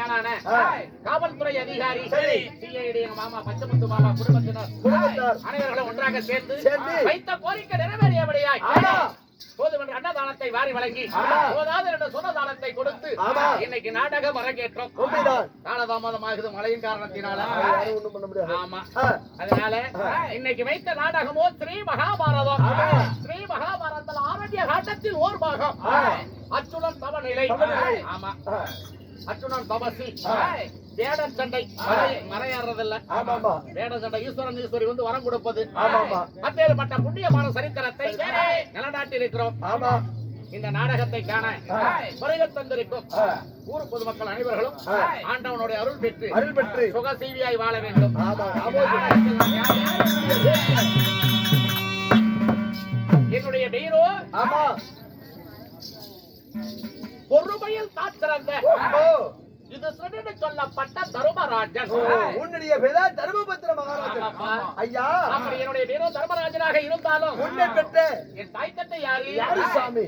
மேலான. காவல்துறை அதிகாரி சரி. சிஐடி எங்க மாமா பச்சமுத்து மாமா குடும்பத்தினர். அனைவர்களும் ஒன்றாக சேர்ந்து. வைத்த கோரிக்கை நிறைவேறியபடியாய் ஆமா. போதுமென்ற அன்னதானத்தை வாரி வழங்கி. போதாது என்ற சொன்னதானத்தை கொடுத்து. இன்னைக்கு நாடகம் அரங்கேற்றம் உண்மைதான். காலதாமதமாகுது மழையின் காரணத்தினால ஆமா. அதனால. இன்னைக்கு வைத்த நாடகமோ ஸ்ரீ மகாபாரதம். ஸ்ரீ மகாபாரதத்தில் ஆரண்ய காட்டத்தில் ஓர் பாகம். அச்சுடன் தவநிலை. ஆமா அச்சுடன் தபசி ஆ. வேடன் சண்டை மறை- மறையறதில்ல ஆமா, ஆமா. வேடன் சண்டை ஈஸ்வரன் ஈஸ்வரி வந்து வரம் கொடுப்பது. அப்பேற்பட்ட புண்ணியமான சரித்திரத்தை நிலநாட்டி இருக்கிறோம் ஆமா. இந்த நாடகத்தை காண. வருகை தந்திருக்கும். ஊர் பொதுமக்கள் அனைவர்களும். ஆண்டவனுடைய அருள் பெற்று அருள் பெற்று. சுக செய்தியாய் வாழ வேண்டும் என்னுடைய பீரோ ஆமா. பொறுமையில் தாத்திறந்த ஓ. இது சிறிது சொல்லப்பட்ட தருமராஜன். உன்னுடைய பிதா தர்மபுத்திர மகாராஜன். ஐயா அப்படி என்னுடைய வீரோ தர்மராஜனாக இருந்தாலும் உன்னை பெற்ற என் தாய் தந்தை யாரு யாரு சாமி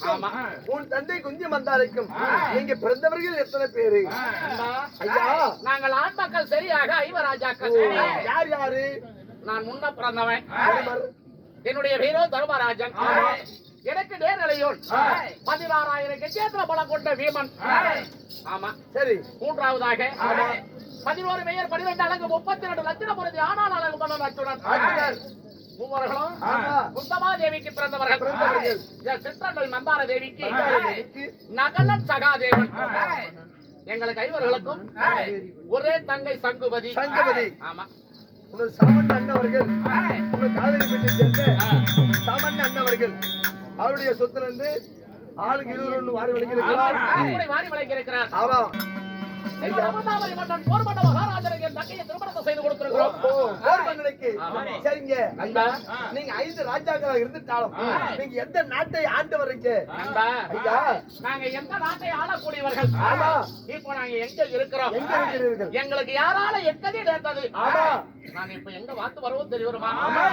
ஆமா. உன் தந்தை குஞ்சு மந்தாருக்கும் நீங்க பிறந்தவர்கள் எத்தனை பேரு? அண்ணா, ஐயா. நாங்கள் ஆண் மக்கள் சரியாக ஐவராஜாக்கள். யார் யாரு? நான் முன்ன பிறந்தவன். என்னுடைய வீரோ தர்மராஜன். எனக்கு நேரலையோன். பதினாறாயிரம் கஜேந்திர பலம் கொண்ட வீமன். ஆமா. சரி. மூன்றாவதாக. பதினோரு மேயர் பனிரெண்டு அழகு முப்பத்தி ரெண்டு லட்சண பொருதி ஆனால் அழகு மன்னன் அச்சுடன். மூவர்களும். குந்தமா தேவிக்கு பிறந்தவர்கள் மந்தார சகாதேவன் எங்களுக்கு ஐவர்களுக்கும் ஒரே தங்கை சங்குபதி சங்குபதி. ஆமா உனது சாமன் அண்ணவர்கள் உனது காதலி பெண்ணை சேர்ந்த சாமன் அண்ணவர்கள் அவருடைய சொத்துல இருந்து ஆளுக்கு இருபது ஒண்ணு வாரி வலிக்கிறார் கூட வாரி விளக்கி இருக்கிறார் ஆமா அமர்ந்தாமரை மன்னன் போர்மண்ட மகாராஜனுக்கு என் தங்கையை திருமணத்தை செய்து கொடுத்திருக்கிறோம். சரிங்க. நீங்க ஐந்து ராஜாக்களா இருந்துட்டாலும் நீங்க எந்த நாட்டை ஆண்டு வர்றீங்க ஐயா. நாங்க எந்த நாட்டை ஆளக்கூடியவர்கள்? ஆமா. இப்போ நாங்க எங்க இருக்கிறோம்? எங்க இருக்கிறீர்கள்? எங்களுக்கு யாரால எக்கதி நேர்ந்தது? ஆமா. நாங்க இப்ப எங்க வாத்து வருவோம் தெரியுமா? ஆமா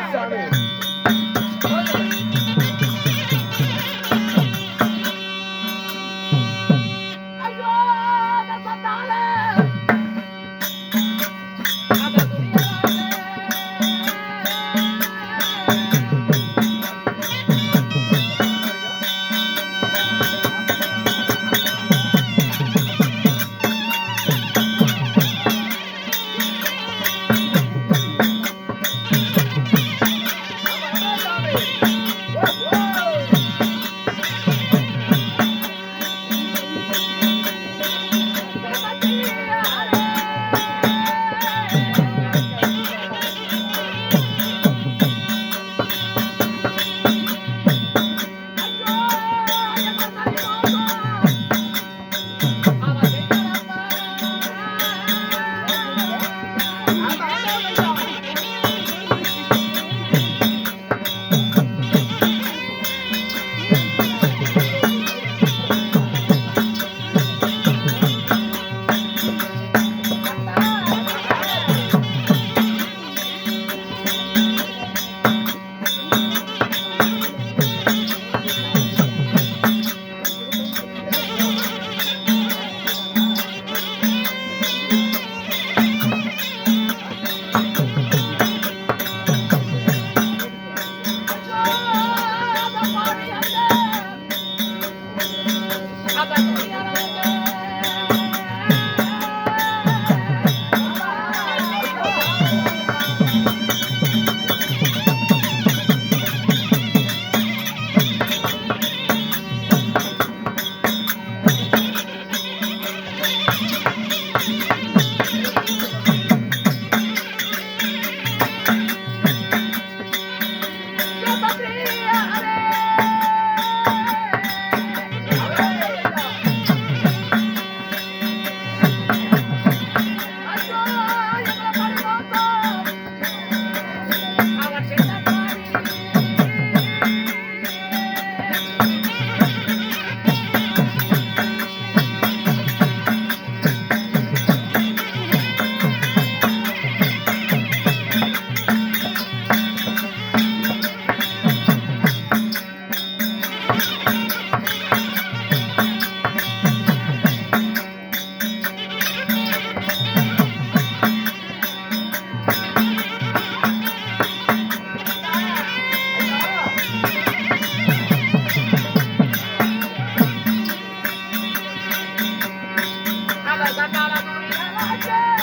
Thank. Santa Cara,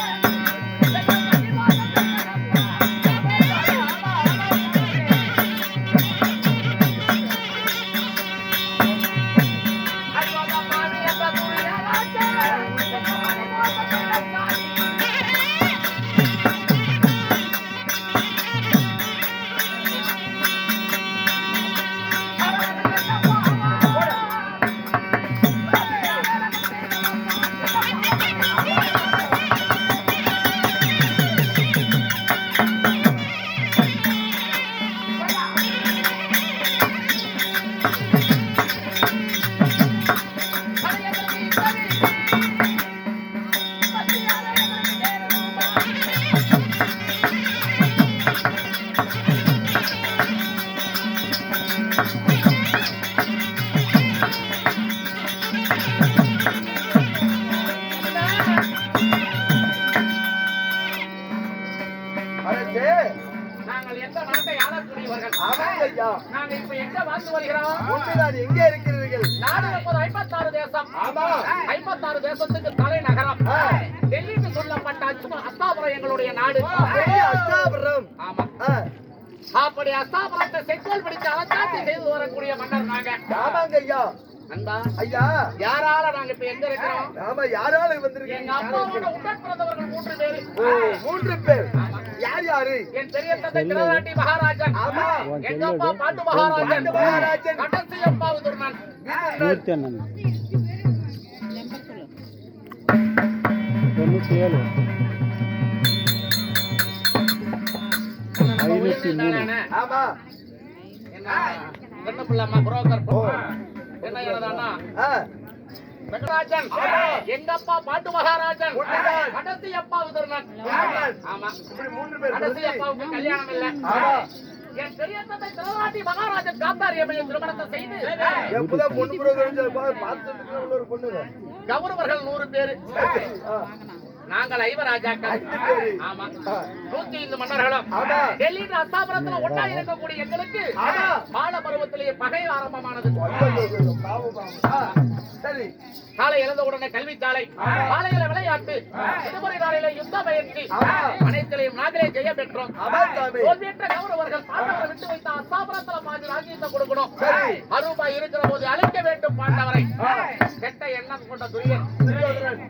எங்க உண்மைதான் எங்கே இருக்கிறீர்கள்? நாடு என்பது ஐம்பத்தாறு தேசம். ஆமா. ஐம்பத்தாறு தேசத்துக்கு தலைநகரம். ஆ. டெல்லிக்கு சொல்லப்பட்ட அஸ்தாபுரம் எங்களுடைய நாடு. ஆமா. அப்படி அஸ்தாபுரத்தை செங்கோல் பிடித்து அலங்காட்சி செய்து வரக்கூடிய மன்னர் நாங்க. ஆமாங்க ஐயா அன்பா ஐயா. யாரால நாங்க இப்ப எங்க இருக்கிறோம் நாம யாரால எங்க வந்திருக்கீங்க அப்பாவோட உடன் பிறந்தவர்கள் மூன்று பேரு. மூன்று பேர். யார் யாரு? என் பெரிய தந்தை கிரதாட்டி மகாராஜன். ஆமா. எங்க அப்பா பாண்டு மகாராஜன். மகாராஜன். கடைசி அப்பா உதிர்னான் ஏழு ஐநூத்தி மூணு. தானே? ஆமா. என்ன? கண்ணு பிள்ளைம்மா புரோக்கர் என்ன எழுதானா எங்கப்பா பாட்டு மகாராஜன். கடைசி அப்பா உதிரனன் உண்மைதான். ஆமா. கடைசி அப்பாவுக்கு கல்யாணம் இல்ல. ஆமா. என் பெரிய தந்தை திருநாட்டி மகாராஜன் காந்தாரி அம்மையை திருமணத்தை செய்து கௌரவர்கள் நூறு பேரு. நாங்கள் ஐவராஜாக்கள். ஆமா. நூத்தி ஐந்து மன்னர்களும். ஆமா. டெல்லி அஸ்தாபுரத்துல ஒன்னா இருக்கக்கூடிய எங்களுக்கு ஆமா. பால பருவத்திலேயே பகை ஆரம்பமானது. சரி காலை எழுந்த உடனே கல்வி சாலை காலையில விளையாட்டு விடுமுறை நாளில யுத்த பயிற்சி. அனைத்திலையும் நாங்களே ஜெய பெற்றோம். தோல்வியற்ற கௌரவர்கள் பாண்டவரை விட்டு வைத்த அஸ்தாபுரத்துல பாதி ராஜ்யத்தை கொடுக்கணும். அருபாய் இருக்கிற போது அழைக்க வேண்டும் பாண்டவரை. கெட்ட எண்ணம் கொண்ட துரியன்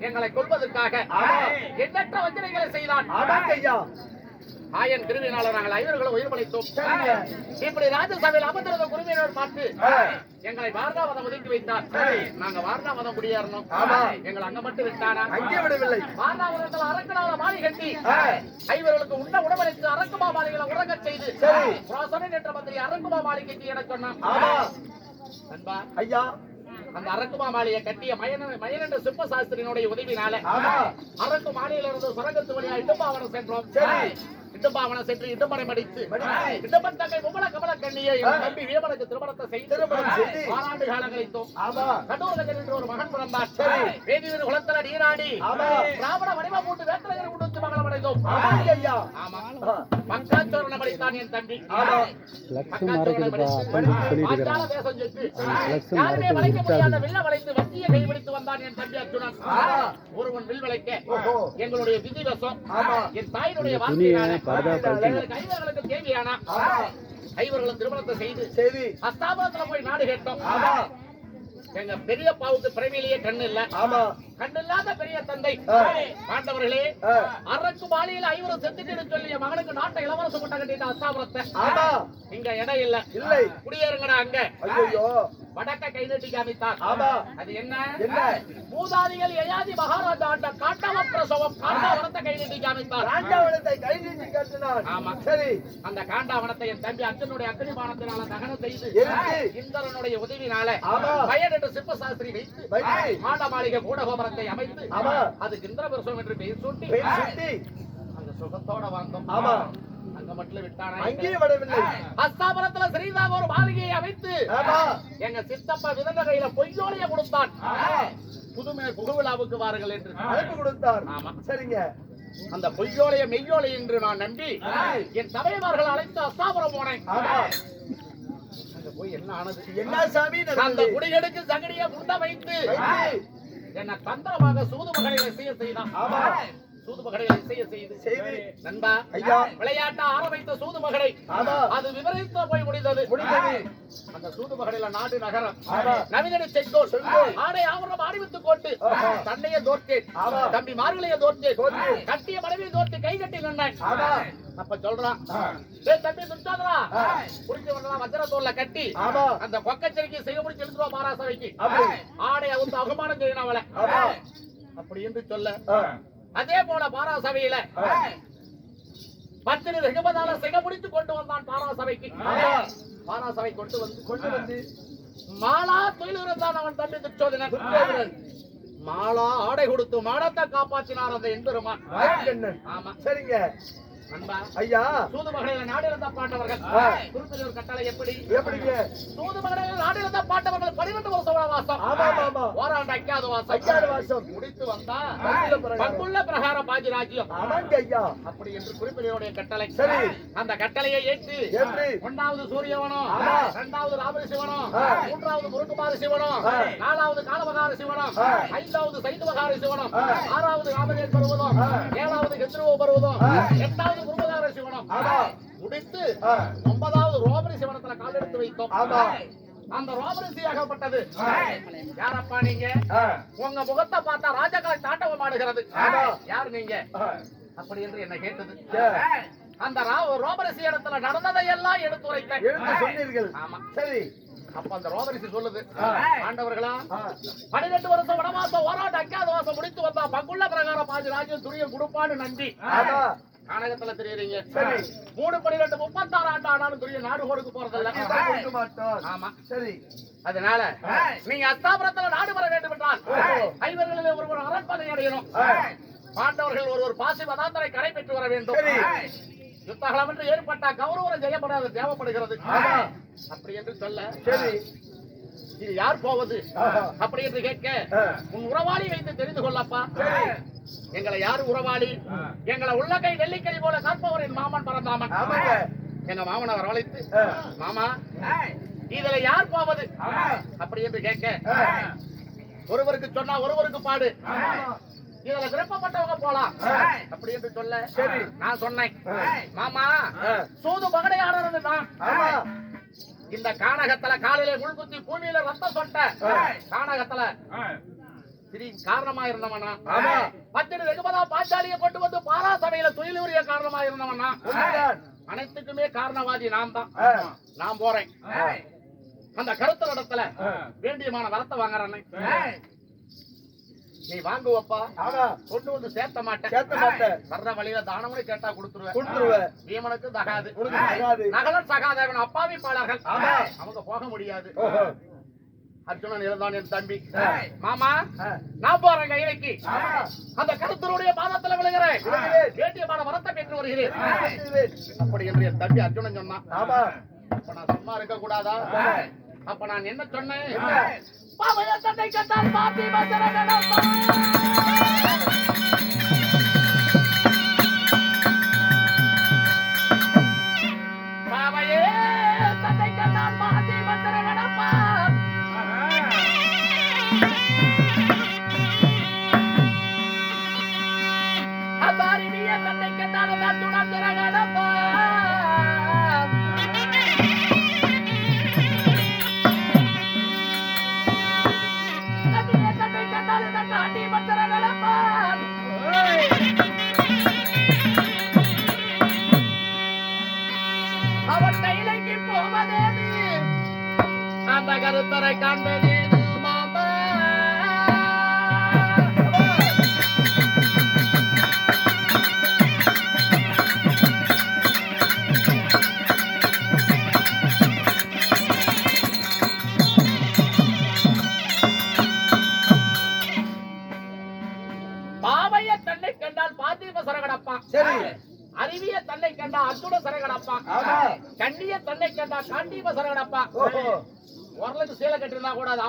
எங்களை கொள்வதற்காக எண்ணற்ற வஞ்சனைகளை செய்தான். ஆயன் திருவினால நாங்கள் ஐவர்களும் உயிர் படைத்தோம். இப்படி ராஜசபையில் அமர்ந்திருந்த குருவினர் பார்த்து. எங்களை வாரணாவதம் ஒதுக்கி வைத்தார். நாங்க வாரணாவதம் குடியேறணும். எங்களை அங்க மட்டும் விட்டானா அங்கே விடவில்லை வாரணாவதத்தில் அரக்கனால மாலை கட்டி. ஐவர்களுக்கு உண்ண உணவளித்து அரக்குமா மாளிகளை உறங்கச் செய்து. புராசனன் என்ற மந்திரி அரக்குமா மாளிகைக்கு என சொன்னான் ஐயா அந்த அரக்குமா மாளிகை கட்டிய மயன மயன் என்ற சிற்ப சாஸ்திரியினுடைய உதவினால அரக்கு மாலையில இருந்து சுரங்கத்து வழியா இடும்பாவனம் சென்றோம் சரி. இடும்பாவனம் சென்று இடும்பனை மடித்து. இடும்பன் தங்கை மும்மல கமல கண்ணியை தம்பி வீமனுக்கு திருமணத்தை செய்து திருமணம் செய்து. ஆறாண்டு காலம் கழித்தோம் ஆமா என்று ஒரு மகன் பிறந்தார் சரி. வேதிவீர் குளத்தல நீராடி ஆமா. பிராமண வடிவ போட்டு வேத்திரகர் கொடுத்து அடைந்தோம் ஆமா. ஆ, பக்காச்சோரணம் படித்தான் என் தம்பி. ஒருவன் வில் வளைக்க. எங்களுடைய விதிவசம். என் தாயினுடைய எங்களுக்கு ஐவர்களுக்கு தேவையானா? ஆமா. ஐவர்களும் திருமணத்தை செய்து அஸ்தாபனத்துல போய் நாடு கேட்டோம். எங்க பெரியப்பாவுக்கு பிறவிலேயே கண்ணு இல்ல. ஆமா. கண்ணு இல்லாத பெரிய தந்தை. ஆ. பாண்டவர்களே ஆ, அரக்கு மாலையில ஐவரும் செத்துட்டு சொல்லி என் மகனுக்கு நாட்டை இளவரசம் கொண்ட கட்டிட்ட அஸ்தாபனத்தை ஆமா. இங்க இடம் இல்ல. இல்லை. குடியேறுங்கடா அங்க. ஐயோ வடக்க கை நீட்டி காமித்தார். ஆமா. அது என்ன? என்ன? மூதாதிகள் யயாதி மகாராஜா ஆண்ட காட்டவ பிரசவம் காண்டாவனத்தை கை நீட்டி காமித்தார். ராஜாவனத்தை கை நீட்டி கட்டினார். ஆமா. சரி. அந்த காண்டாவனத்தை என் தம்பி அர்ஜுனுடைய அக்னிபானத்தினால தகனம் செய்து. இந்திரனுடைய உதவினால. பயன் என்ற சிற்ப சாஸ்திரி வைத்து. மாட மாளிகை கூடகோபுரத்தை அமைத்து. அதுக்கு இந்திர பிரசவம் என்று பெயர் சூட்டி அந்த சுகத்தோட வாழ்ந்தோம் ஆமா. அங்கேயே விடவில்லை. அஸ்தாபனத்துல ஸ்ரீதாக ஒரு மாளிகையை அமைத்து எங்க சித்தப்பா விதந்த கையில பொய்யோலைய கொடுத்தான். புதுமை புகுவிழாவுக்கு வாருங்கள் என்று. அழைப்பு கொடுத்தார். ஆமா. சரிங்க. அந்த பொய்யோலைய மெய்யோலை என்று நான் நம்பி என் சபையவர்கள் அழைத்து அஸ்தாபுரம் போனேன். போய் என்ன ஆனது? என்ன சாமி அந்த குடிகளுக்கு சகடிய முண்ட வைத்து. என்ன தந்திரமாக சூது மகனை செய்ய செய்தான். சூது மகனை செய்ய செய்து செய்து நண்பா ஐயா. விளையாட்ட ஆரம்பித்த சூது மகளை. அது விவரித்து போய் முடிந்தது முடிந்தது. அந்த சூது மகளில நாடு நகரம். நவீன செங்கோல். ஆடை ஆவரணம் ஆடிவித்து கொண்டு. தன்னையே தோற்றேன். தம்பி மார்களையே தோற்றேன். கட்டிய மனைவி தோற்று கை கட்டி நின்றேன். அப்ப சொல்றான் தம்பி சுத்தாதரா ஆ. புடிச்சு வரலாம் தோல்ல கட்டி. அந்த கொக்கச்சரிக்கை செய்ய முடிச்சு எழுந்துருவா மாராசவைக்கு. ஆடை அவுத்து அவமானம் செய்யணும் அவளை. அப்படி என்று சொல்ல. அதே போல பாராசபையில. பத்திரி சிக முடித்து கொண்டு வந்தான் பாராசபைக்கு. பாராசபை கொண்டு வந்து கொண்டு வந்து மாலா தொழில் இருந்தான் அவன் தம்பி துச்சோதனன். மாலா ஆடை கொடுத்து மாடத்தை காப்பாற்றினார் அந்த எம்பெருமான். ஆமா சரிங்க ஐயா மகளிர பாண்டவர்கள் ஒரு கட்டளை எப்படி எப்படிங்க சூது மகளிர நாடிருந்த பாண்டவர்கள் பன்னிரண்டு வருஷம் வாசம் ஆமா ஆமா ஆமா ஓராண்டு ஐக்காவது வாசம் ஐயாறு வாசம் முடித்து வந்தா பங்குள்ள பிரகாரம் பாஜி ராஜ்யம் ஆமாங்க ஐயா அப்படி என்று குறிப்பினுடைய கட்டளை சரி. அந்த கட்டளையை ஏற்று ஏற்று. ஒன்னாவது சூரியவனம். இரண்டாவது ராமரி சிவனம். மூன்றாவது முருகுமாரி சிவனம். நாலாவது காலவகார சிவனம். ஐந்தாவது சைதுவகார சிவனம். ஆறாவது ராமதேவ் பருவதம். ஏழாவது கெத்ருவ பருவதம் ஆ. எட்டாவது குருபகார சிவனம் ஆமா. முடித்து. ஒன்பதாவது ரோமரி சிவனத்துல கால் எடுத்து வைத்தோம். அந்த ரோமரிசி ஆகப்பட்டது யாரப்பா நீங்க. உங்க முகத்தை பார்த்தா ராஜாக்களை தாண்டவம் ஆடுகிறது. யார் நீங்க. அப்படி என்று என்ன கேட்டது. அந்த ரா- ரோமரசி இடத்துல நடந்ததை எல்லாம் எடுத்து உரைத்தேன் எழுந்து சொன்னீர்கள் ஆமா சரி அப்ப அந்த ரோதரிசி சொல்லுது. ஆண்டவர்களா. பன்னிரெண்டு வருஷம் வனவாசம் போராட்டம் அஞ்சாவது வாசம் முடித்து வந்தா பங்குள்ள பிரகாரம் பாஞ்சு ராஜ்யம் துரியம் கொடுப்பான்னு நம்பி ஆமா கானகத்துல தெரியுறீங்க. சரி. மூணு பன்னிரெண்டு முப்பத்தாறு ஆண்டு ஆனாலும் துரிய நாடு கொடுக்க போறதில்ல ஆமா. சரி. அதனால நீங்க அஸ்தாபுரத்துல நாடு வர வேண்டும் என்றால். ஐவர்களில் ஒருவர் அரண்மனை அடையணும். பாண்டவர்கள் ஒருவர் பாசி மதாந்தரை கடை பெற்று வர வேண்டும். யுத்தகலம் என்று ஏற்பட்ட கௌரவம் செய்யப்படாது தேவைப்படுகிறது. அப்படி என்று சொல்ல சரி. இது யார் போவது. அப்படி என்று கேட்க. உன் உறவாளி வைத்து தெரிந்து கொள்ளப்பா. எங்களை யார் உறவாளி எங்களை உள்ளங்கை நெல்லிக்கனி போல காப்பவர் என் மாமன் பரந்தாமன் எங்க மாமனை வரவழைத்து. மாமா இதுல யார் போவது அப்படி என்று கேட்க. ஒருவருக்கு சொன்னா ஒருவருக்கு பாடு. இதுல விருப்பப்பட்டவங்க போலாம். அப்படி என்று சொல்ல சரி. நான் சொன்னேன். மாமா. சூது பகடையாளர் நான் இந்த கானகத்துல காலையில முள்குத்தி பூமியில ரத்தம் சொட்ட. கானகத்துல காரணமா இருந்தவனா ஆமா. பத்திரி வெகுமதா பாஞ்சாலியை கொண்டு வந்து பாரா சபையில துயிலூரிய காரணமா இருந்தவனா. அனைத்துக்குமே காரணவாதி நான் தான். நான் போறேன் அந்த கருத்து இடத்துல. வேண்டியமான வரத்தை வாங்குறேன் நீ வாங்குவப்பா கொண்டு வந்து சேர்த்த மாட்டேன் சேர்த்த மாட்டேன். வர்ற வழியில தானமுறை கேட்டா கொடுத்துருவேன் கொடுத்துருவேன். பீமனுக்கு தகாது. நகலன் சகாதேவன் அப்பாவி பாலர்கள் ஆமா. அவங்க போக முடியாது. அர்ஜுனன் இருந்தான் என் தம்பி. மாமா. நான் போறேன் கைலைக்கு. அந்த கருத்தருடைய பாதத்துல விழுகிறேன். வேண்டியமான வரத்தை பெற்று வருகிறேன். அப்படி என்று என் தம்பி அர்ஜுனன் சொன்னான் அப்ப நான் சும்மா இருக்க கூடாதா. அப்ப நான் என்ன சொன்னேன்? பாவைய தன்னை கண்டால் பாத்தி மசரகணப்பா. அந்த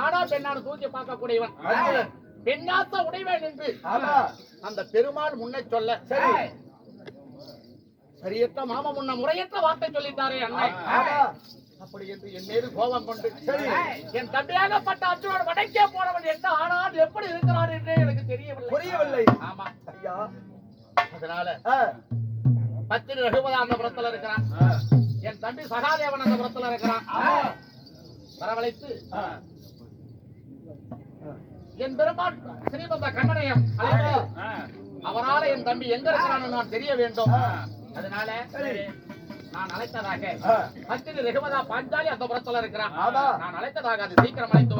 ஆடா பெண்ணான்னு தூக்கி பார்க்க கூடியவன் அர்ஜுனன். பெண்ணாத்த உடைவேன் என்று அந்த பெருமாள் முன்ன சொல்ல சரி. சரியற்ற மாமா முன்ன முறையற்ற வார்த்தை சொல்லிட்டாரே அண்ணன் அப்படி என்று என் மீது கோபம் கொண்டு சரி. என் தம்பியாகப்பட்ட அர்ஜுனன் வடக்கே போனவன் என்ன ஆனால் எப்படி இருக்கிறான் என்று எனக்கு தெரியவில்லை. புரியவில்லை. ஆமா. ஐயா. அதனால. பத்திரி ரகுபதா அந்த புறத்துல இருக்கிறான். என் தம்பி சகாதேவன் அந்த புறத்துல இருக்கிறான். வரவழைத்து. என் பெருமாள் ஸ்ரீமந்த கண்ணனையம் அவரால என் தம்பி எங்க இருக்கிறான்னு நான் தெரிய வேண்டும் அதனால. நான் அழைத்ததாக ஆ. பத்திரி ரகுபதா பாஞ்சாலி அந்த புறத்துல இருக்கிறான். நான் அழைத்ததாக அது சீக்கிரம் அழைத்து.